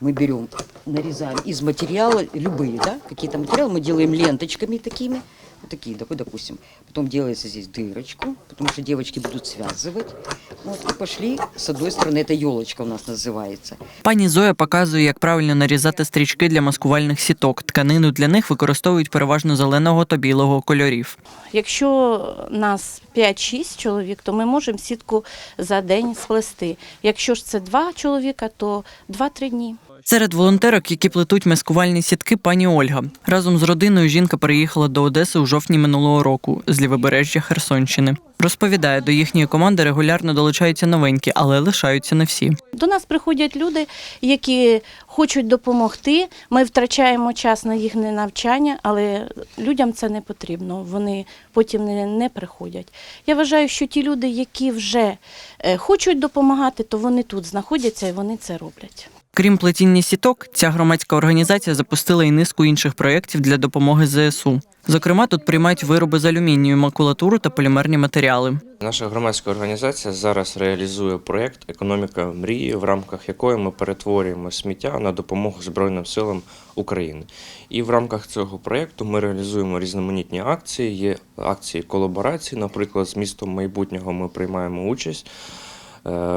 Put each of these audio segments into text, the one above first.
Мы берем, нарезаем из материала, любые, да, какие-то материалы, мы делаем ленточками такими, вот такие, такой, допустим. Потом делается здесь дырочку, потому что девочки будут связывать. Вот, и пошли, с одной стороны, это елочка у нас называется. Пані Зоя показує, як правильно нарізати стрічки для маскувальних сіток. Тканину для них використовують переважно зеленого та білого кольорів. Якщо нас 5-6 чоловік, то ми можемо сітку за день сплести. Якщо ж це два чоловіка, то 2-3 дні. Серед волонтерок, які плетуть маскувальні сітки, пані Ольга. Разом з родиною жінка переїхала до Одеси у жовтні минулого року з лівобережжя Херсонщини. Розповідає, до їхньої команди регулярно долучаються новенькі, але лишаються не всі. До нас приходять люди, які хочуть допомогти. Ми втрачаємо час на їхнє навчання, але людям це не потрібно. Вони потім не, не приходять. Я вважаю, що ті люди, які вже е, хочуть допомагати, то вони тут знаходяться і вони це роблять. Крім плетіння сіток, ця громадська організація запустила і низку інших проєктів для допомоги ЗСУ. Зокрема, тут приймають вироби з алюмінію, макулатуру та полімерні матеріали. Наша громадська організація зараз реалізує проєкт Економіка мрії, в рамках якої ми перетворюємо сміття на допомогу Збройним силам України. І в рамках цього проєкту ми реалізуємо різноманітні акції. Є акції колаборації. Наприклад, з містом майбутнього ми приймаємо участь,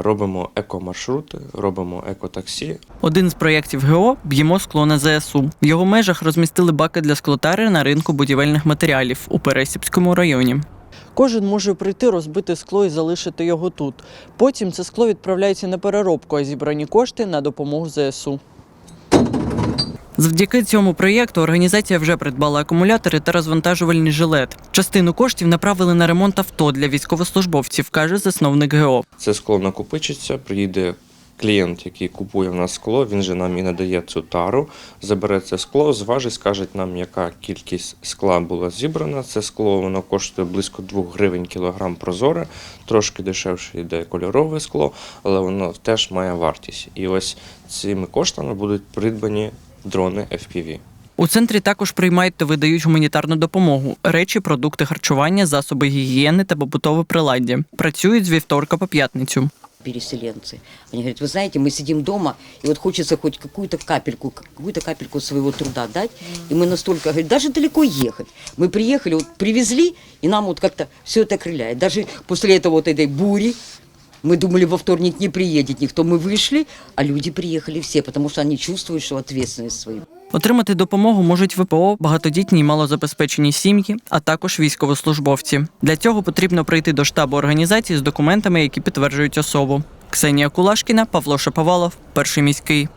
робимо екомаршрути, робимо екотаксі. Один з проєктів ГО б'ємо скло на ЗСУ. В його межах розмістили баки для склотари на ринку будівельних матеріалів у Пересіпському районі. Кожен може прийти, розбити скло і залишити його тут. Потім це скло відправляється на переробку, а зібрані кошти на допомогу ЗСУ. Завдяки цьому проєкту організація вже придбала акумулятори та розвантажувальний жилет. Частину коштів направили на ремонт авто для військовослужбовців, каже засновник ГО. Це скло накопичиться, приїде клієнт, який купує в нас скло, він же нам і надає цю тару, забере це скло, зважить, скаже нам, яка кількість скла була зібрана. Це скло воно коштує близько 2 гривень кілограм прозоре, трошки дешевше йде кольорове скло, але воно теж має вартість. І ось цими коштами будуть придбані дрони FPV. У центрі також приймають та видають гуманітарну допомогу: речі, продукти харчування, засоби гігієни та побутове приладдя. Працюють з вівторка по п'ятницю. переселенцы. Они говорят, вы знаете, мы сидим дома, и вот хочется хоть какую-то капельку, какую-то капельку своего труда дать. И мы настолько, говорит, даже далеко ехать. Мы приехали, вот привезли, и нам вот как-то все это крыляет. Даже после этого вот этой бури, мы думали, во вторник не приедет никто. Мы вышли, а люди приехали все, потому что они чувствуют, что ответственность свою. Отримати допомогу можуть ВПО, багатодітні й малозабезпечені сім'ї, а також військовослужбовці. Для цього потрібно прийти до штабу організації з документами, які підтверджують особу. Ксенія Кулашкіна, Павло Шаповалов, перший міський.